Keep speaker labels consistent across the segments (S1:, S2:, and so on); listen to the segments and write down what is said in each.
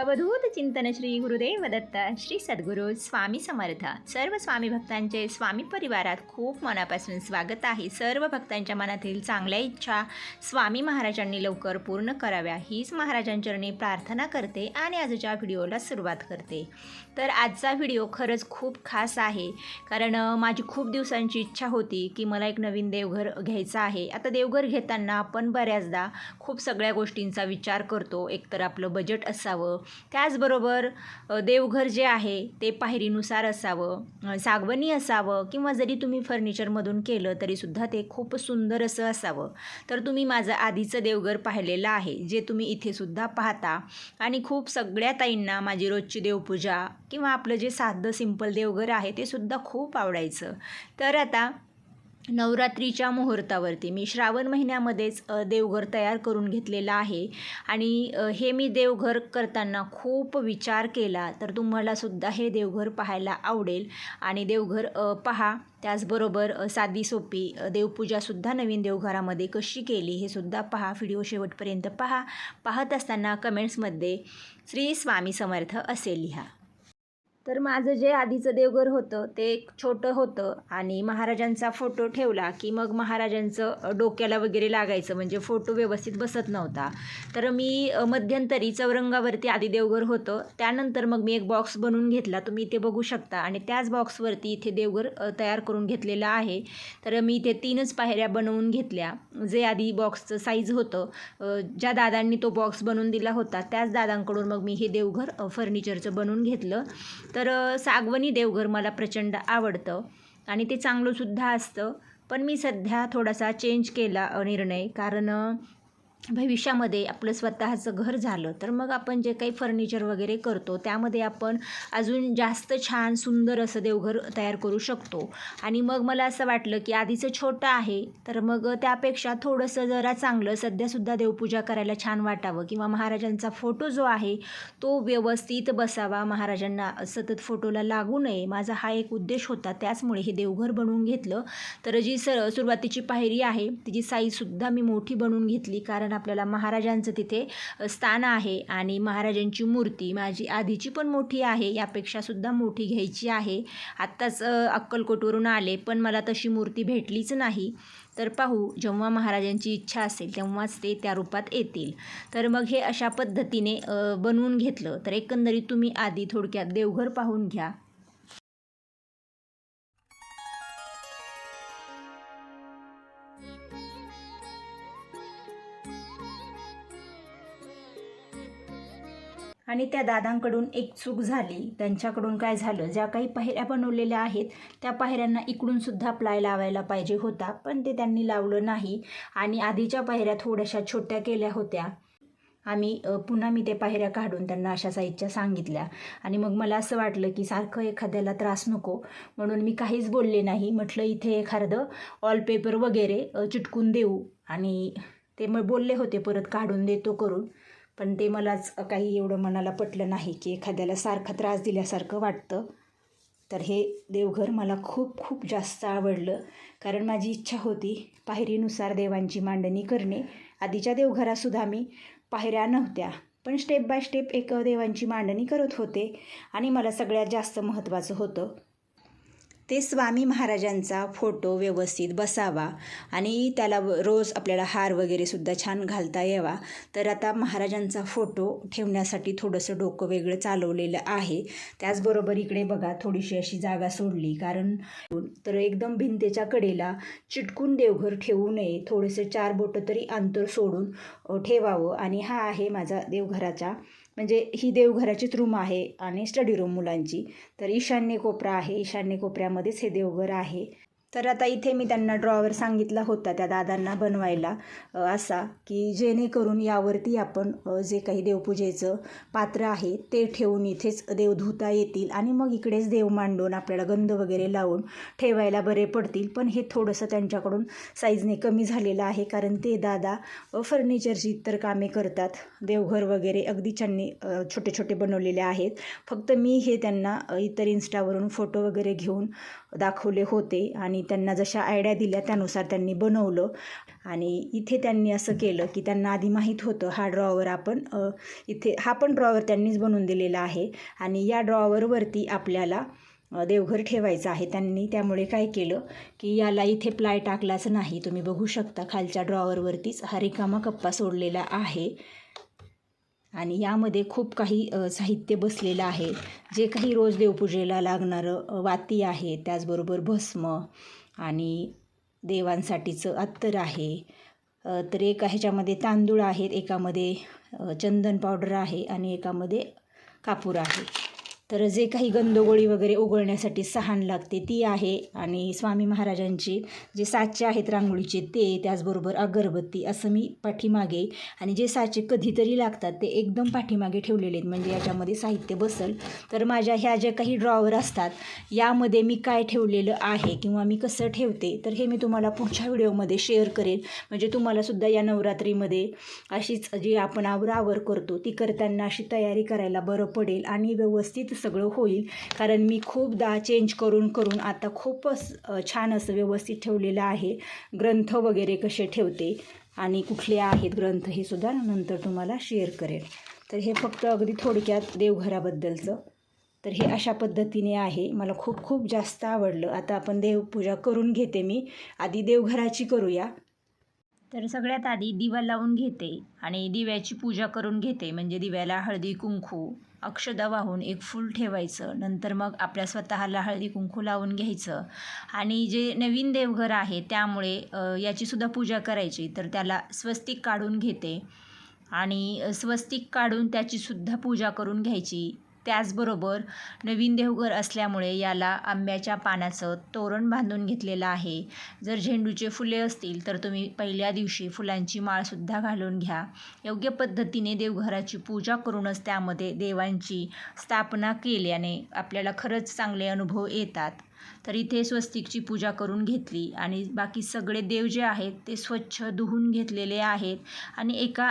S1: अवधूत चिंतन श्री गुरुदेव दत्त श्री सद्गुरू स्वामी समर्थ. सर्व स्वामी भक्तांचे स्वामी परिवारात खूप मनापासून स्वागत आहे. सर्व भक्तांच्या मनातील चांगल्या इच्छा स्वामी महाराजांनी लवकर पूर्ण कराव्या. हीच महाराजांचरणी प्रार्थना करते आणि आजच्या व्हिडिओला सुरुवात करते. तर आजचा व्हिडिओ खरंच खूप खास आहे. कारण माझी खूप दिवसांची इच्छा होती की मला एक नवीन देवघर घ्यायचं आहे. आता देवघर घेताना आपण बऱ्याचदा खूप सगळ्या गोष्टींचा विचार करतो. एकतर आपलं बजेट असावं त्याचबरोबर देवघर जे आहे ते पायरीनुसार असावं सागवणी सागवनी असावं किंवा जरी तुम्ही फर्निचरमधून केलं तरीसुद्धा ते खूप सुंदर असं असावं. तर तुम्ही माझं आधीचं देवघर पाहिलेलं आहे जे तुम्ही इथे सुद्धा पाहता. आणि खूप सगळ्या ताईंना माझी रोजची देवपूजा किंवा आपलं जे साधं सिंपल देवघर आहे ते सुद्धा खूप आवडायचं. तर आता नवरात्रीच्या मुहूर्तावरती. मी श्रावण महिन्यामध्येच देवघर तयार करून घेतलेलं आहे. आणि हे मी देवघर करताना खूप विचार केला तर तुम्हालासुद्धा हे देवघर पाहायला आवडेल. आणि देवघर पहा त्याचबरोबर साधी सोपी देवपूजासुद्धा नवीन देवघरामध्ये कशी केली हे सुद्धा पहा. व्हिडिओ शेवटपर्यंत पहा. पाहत असताना कमेंट्समध्ये श्री स्वामी समर्थ असे लिहा. तर माझं जे आधीचं देवघर होतं ते एक छोटं होतं आणि महाराजांचा फोटो ठेवला की मग महाराजांचं डोक्याला वगैरे लागायचं. म्हणजे फोटो व्यवस्थित बसत नव्हता. तर मी मध्यंतरी चौरंगावरती आधी देवघर होतं. त्यानंतर मग मी एक बॉक्स बनवून घेतला. तुम्ही इथे बघू शकता. आणि त्याच बॉक्सवरती इथे देवघर तयार करून घेतलेलं आहे. तर मी इथे तीनच पायऱ्या बनवून घेतल्या. जे आधी बॉक्सचं साईज होतं ज्या दादांनी तो बॉक्स बनवून दिला होता त्याच दादांकडून मग मी हे देवघर फर्निचरचं बनवून घेतलं. तर तर सागवनी देवघर मला प्रचंड आवडतं आणि ते चांगलंसुद्धा असतं. पण मी सध्या थोडासा चेंज केला निर्णय. कारण भविष्यामध्ये आपलं स्वतःचं घर झालं तर मग आपण जे काही फर्निचर वगैरे करतो त्यामध्ये आपण अजून जास्त छान सुंदर असं देवघर तयार करू शकतो. आणि मग मला असं वाटलं की आधीचं छोटं आहे तर मग त्यापेक्षा थोडंसं जरा चांगलं सध्यासुद्धा देवपूजा करायला छान वाटावं. किंवा महाराजांचा फोटो जो आहे तो व्यवस्थित बसावा. महाराजांना सतत फोटोला लागू नये माझा हा एक उद्देश होता. त्याचमुळे हे देवघर बनवून घेतलं. तर जी स सुरुवातीची पायरी आहे तिची साईजसुद्धा मी मोठी बनवून घेतली. कारण आपल्याला महाराजांचं तिथे स्थान आहे आणि महाराजांची मूर्ती माझी आधीची पण मोठी आहे यापेक्षासुद्धा मोठी घ्यायची आहे. आत्ताच अक्कलकोटवरून आले पण मला तशी मूर्ती भेटलीच नाही. तर पाहू जेव्हा महाराजांची इच्छा असेल तेव्हाच ते त्या रूपात येतील. तर मग हे अशा पद्धतीने बनवून घेतलं. तर एकंदरीत तुम्ही आधी थोडक्यात देवघर पाहून घ्या. आणि त्या दादांकडून एक चूक झाली. त्यांच्याकडून काय झालं? ज्या काही पायऱ्या बनवलेल्या आहेत त्या पायऱ्यांना इकडूनसुद्धा प्लाय लावायला पाहिजे होता पण ते त्यांनी लावलं नाही. आणि आधीच्या पायऱ्या थोड्याशा छोट्या केल्या होत्या. आम्ही पुन्हा मी ते पायऱ्या काढून त्यांना अशा साईजच्या सांगितल्या. आणि मग मला असं वाटलं की सारखं एखाद्याला त्रास नको. म्हणून मी काहीच बोलले नाही. म्हटलं इथे एखादं ऑलपेपर वगैरे चिटकून देऊ. आणि ते मग बोलले होते परत काढून देतो करून. पण ते मलाच काही एवढं मनाला पटलं नाही की एखाद्याला सारखा त्रास दिल्यासारखं वाटतं. तर हे देवघर मला खूप खूप जास्त आवडलं. कारण माझी इच्छा होती पायरीनुसार देवांची मांडणी करणे. आधीच्या देवघरातसुद्धा मी पायऱ्या नव्हत्या पण स्टेप बाय स्टेप एक देवांची मांडणी करत होते आणि मला सगळ्यात जास्त महत्त्वाचं होतं. ते स्वामी महाराजांचा फोटो व्यवस्थित बसावा आणि त्याला व- रोज आपल्याला हार वगैरे सुद्धा छान घालता यावा. तर आता महाराजांचा फोटो ठेवण्यासाठी थोडंसं डोकं वेगळं चालवलेलं आहे. त्याचबरोबर इकडे बघा थोडीशी अशी जागा सोडली. कारण तर एकदम भिंतीच्या कडेला चिटकून देवघर ठेवू नये. थोडेसे चार बोटं तरी अंतर सोडून ठेवावं. आणि हा आहे माझा देवघराचा म्हणजे ही देवघराचीच रूम आहे आणि स्टडी रूम मुलांची. तर ईशान्य कोपरा आहे. ईशान्य कोपऱ्यामध्येच हे देवघर आहे. तर आता इथे मी त्यांना ड्रॉवर सांगितला होता त्या दादांना बनवायला. असा की जेणेकरून यावरती आपण जे काही देवपूजेचं पात्र आहे ते ठेवून इथेच देव धुता येतील आणि मग इकडेच देव मांडून आपल्याला गंध वगैरे लावून ठेवायला बरे पडतील. पण हे थोडंसं त्यांच्याकडून साईजने कमी झालेलं आहे कारण ते दादा फर्निचरची इतर कामे करतात. देवघर वगैरे अगदी त्यांनी छोटे छोटे बनवलेले आहेत. फक्त मी हे त्यांना इतर इन्स्टावरून फोटो वगैरे घेऊन दाखवले होते आणि
S2: त्यांना जशा आयडिया दिल्या त्यानुसार त्यांनी बनवलं. आणि इथे त्यांनी असं केलं की त्यांना आधी माहीत होतं हा ड्रॉवर आपण इथे हा पण ड्रॉवर त्यांनीच बनवून दिलेला आहे. आणि या ड्रॉवरवरती आपल्याला देवघर ठेवायचं आहे. त्यांनी त्यामुळे काय केलं की याला इथे प्लाय टाकलाच नाही. तुम्ही बघू शकता खालच्या ड्रॉवरवरतीच हा रिकामा कप्पा सोडलेला आहे. आणि यामध्ये खूप काही साहित्य बसलेलं आहे. जे काही रोज देवपूजेला लागणारं वाती आहे त्याचबरोबर भस्म आणि देवांसाठीचं अत्तर आहे. तर एका ह्याच्यामध्ये तांदूळ आहेत एकामध्ये चंदन पावडर आहे आणि एकामध्ये कापूर आहे. तर जे काही गंधगोळी वगैरे उघळण्यासाठी सहान लागते ती आहे. आणि स्वामी महाराजांची जे साचे आहेत रांगोळीचे ते त्याचबरोबर अगरबत्ती असं मी पाठीमागे आणि जे साचे कधीतरी लागतात ते एकदम पाठीमागे ठेवलेले आहेत. म्हणजे याच्यामध्ये साहित्य बसल. तर माझ्या ह्या ज्या काही ड्रॉवर असतात यामध्ये मी काय ठेवलेलं आहे किंवा मी कसं ठेवते तर हे मी तुम्हाला पुढच्या व्हिडिओमध्ये शेअर करेन. म्हणजे तुम्हालासुद्धा या नवरात्रीमध्ये अशीच जी आपण आवरावर करतो ती करताना अशी तयारी करायला बरं पडेल आणि व्यवस्थित सगळं होईल. कारण मी खूपदा चेंज करून करून आता खूपच छान असं व्यवस्थित ठेवलेलं आहे. ग्रंथ वगैरे कसे ठेवते आणि कुठले आहेत ग्रंथ हे सुद्धा नंतर तुम्हाला शेअर करेल. तर हे फक्त अगदी थोडक्यात देवघराबद्दलचं. तर हे अशा पद्धतीने आहे. मला खूप खूप जास्त आवडलं. आता आपण देवपूजा करून घेते मी. आधी देवघराची करूया.
S1: तर सगळ्यात आधी दिवा लावून घेते आणि दिव्याची पूजा करून घेते. म्हणजे दिव्याला हळदी कुंकू अक्षदा वाहून एक फूल ठेवायचं. नंतर मग आपल्या स्वतःला हळदी कुंकू लावून घ्यायचं. आणि जे नवीन देवघर आहे त्यामुळे याचीसुद्धा पूजा करायची. तर त्याला स्वस्तिक काढून घेते. आणि स्वस्तिक काढून त्याचीसुद्धा पूजा करून घ्यायची. त्याचबरोबर नवीन देवघर असल्यामुळे याला आंब्याच्या पानाचं तोरण बांधून घेतलेलं आहे. जर झेंडूचे फुले असतील तर तुम्ही पहिल्या दिवशी फुलांची माळसुद्धा घालून घ्या. योग्य पद्धतीने देवघराची पूजा करूनच त्यामध्ये देवांची स्थापना केल्याने आपल्याला खरंच चांगले अनुभव येतात. तर इथे स्वस्तिकची पूजा करून घेतली आणि बाकी सगळे देव जे आहेत ते स्वच्छ धुवून घेतलेले आहेत आणि एका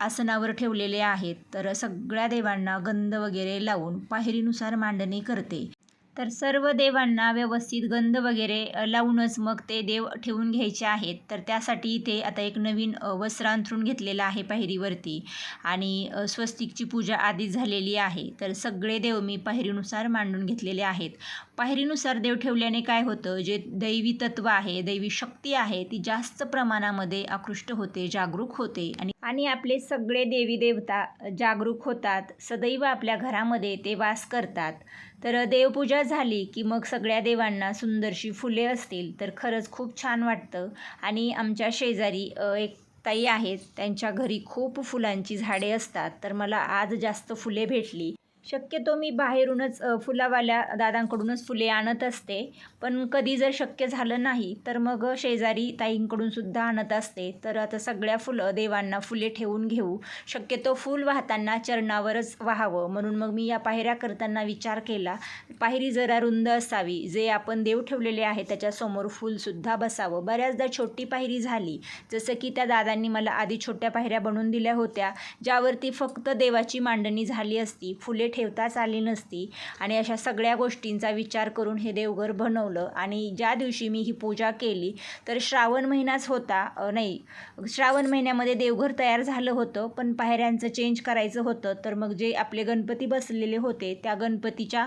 S1: आसनावर ठेवलेले आहेत. तर सगळ्या देवांना गंध वगैरे लावून पायरीनुसार मांडणी करते. तर सर्व देवांना व्यवस्थित गंध वगैरे लावूनच मग ते देव ठेवून घ्यायचे आहेत. तर त्यासाठी इथे आता एक नवीन वस्त्र अंथरून घेतलेलं आहे पायरीवरती आणि स्वस्तिकची पूजा आधीच झालेली आहे. तर सगळे देव मी पायरीनुसार मांडून घेतलेले आहेत. पायरीनुसार देव ठेवल्याने काय होतं? जे दैवी तत्व आहे दैवी शक्ती आहे ती जास्त प्रमाणामध्ये आकृष्ट होते जागरूक होते आणि आणि आपले सगळे देवी देवता जागरूक होतात. सदैव आपल्या घरामध्ये ते वास करतात. तर देवपूजा झाली की मग सगळ्या देवांना सुंदरशी फुले असतील तर खरंच खूप छान वाटतं. आणि आमच्या शेजारी एक ताई आहेत त्यांच्या घरी खूप फुलांची झाडे असतात. तर मला आज जास्त फुले भेटली. शक्यतो मी बाहेरूनच फुलावाल्या दादांकडूनच फुले आणत असते. पण कधी जर शक्य झालं नाही तर मग शेजारी ताईंकडून सुद्धा आणत असते. तर आता सगळ्या फुलं देवांना फुले ठेवून घेऊ. शक्यतो फूल वाहताना चरणावरच वाहावं. म्हणून मग मी या पायऱ्या करताना विचार केला. पायरी जरा रुंद असावी. जे आपण देव ठेवलेले आहे त्याच्यासमोर फूलसुद्धा बसावं. बऱ्याचदा छोटी पायरी झाली. जसं की त्या दादांनी मला आधी छोट्या पायऱ्या बनवून दिल्या होत्या ज्यावरती फक्त देवाची मांडणी झाली असती. फुले ठेवताच आली नसती. आणि अशा सगळ्या गोष्टींचा विचार करून हे देवघर बनवलं. आणि ज्या दिवशी मी ही पूजा केली तर श्रावण महिनाच होता. नाही श्रावण महिन्यामध्ये देवघर तयार झालं होतं पण पायऱ्यांचं चेंज करायचं होतं. तर मग जे आपले गणपती बसलेले होते त्या गणपतीच्या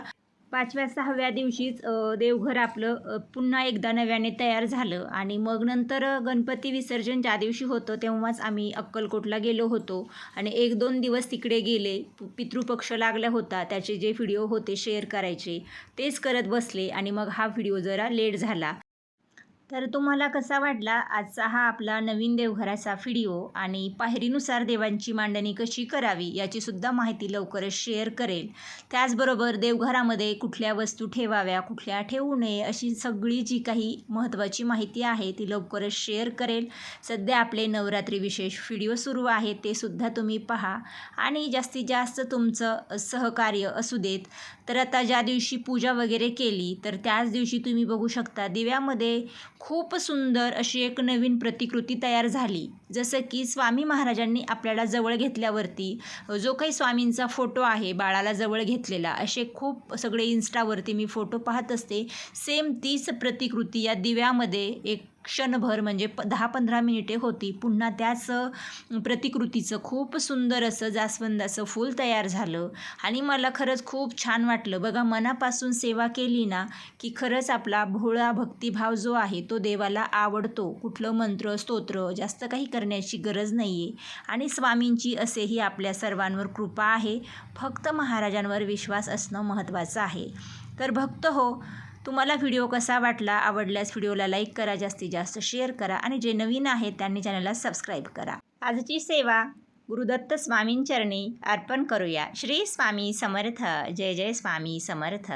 S1: पाचव्या सहाव्या दिवशीच देवघर आपलं पुन्हा एकदा नव्याने तयार झालं. आणि मग नंतर गणपती विसर्जन ज्या दिवशी होतं तेव्हाच आम्ही अक्कलकोटला गेलो होतो. आणि एक दोन दिवस तिकडे गेले. पितृपक्ष लागला होता. त्याचे जे व्हिडिओ होते शेअर करायचे तेच करत बसले. आणि मग हा व्हिडिओ जरा लेट झाला. तर तुम्हाला कसा वाटला आजचा हा आपला नवीन देवघराचा व्हिडिओ आणि पायरीनुसार देवांची मांडणी कशी करावी याची सुद्धा माहिती लवकरच शेअर करेल. त्याचबरोबर देवघरामध्ये कुठल्या वस्तू ठेवाव्या कुठल्या ठेवू नये अशी सगळी जी काही महत्त्वाची माहिती आहे ती लवकरच शेअर करेल. सध्या आपले नवरात्री विशेष व्हिडिओ सुरू आहेत ते सुद्धा तुम्ही पहा. आणि जास्तीत जास्त तुमचं सहकार्य असू देत. तर आता ज्या दिवशी पूजा वगैरे केली तर त्याच दिवशी तुम्ही बघू शकता दिव्यामध्ये खूप सुंदर अशी एक नवीन प्रतिकृती तयार झाली. जसं की स्वामी महाराजांनी आपल्याला जवळ घेतल्यावरती जो काही स्वामींचा फोटो आहे बाळाला जवळ घेतलेला असे खूप सगळे इन्स्टावरती मी फोटो पाहत असते. सेम तीच प्रतिकृती या दिव्यामध्ये एक क्षणभर म्हणजे प दहा पंधरा मिनिटे होती. पुन्हा त्याच प्रतिकृतीचं खूप सुंदर असं जास्वंदाचं फूल तयार झालं. आणि मला खरंच खूप छान वाटलं. बघा मनापासून सेवा केली ना की खरंच आपला भोळा भक्तिभाव जो आहे तो देवाला आवडतो. कुठलं मंत्र स्तोत्र जास्त काही करण्याची गरज नाही आहे आणि स्वामींची असेही आपल्या सर्वांवर कृपा आहे. फक्त महाराजांवर विश्वास असणं महत्त्वाचं आहे. तर भक्त हो तुम्हाला व्हिडिओ कसा वाटला आवडल्यास व्हिडिओला लाईक करा जास्तीत जास्त शेअर करा आणि जे नवीन आहेत त्यांनी चॅनलला सबस्क्राईब करा. आजची सेवा गुरुदत्त स्वामींचरणी अर्पण करूया. श्री स्वामी समर्थ. जय जय स्वामी समर्थ.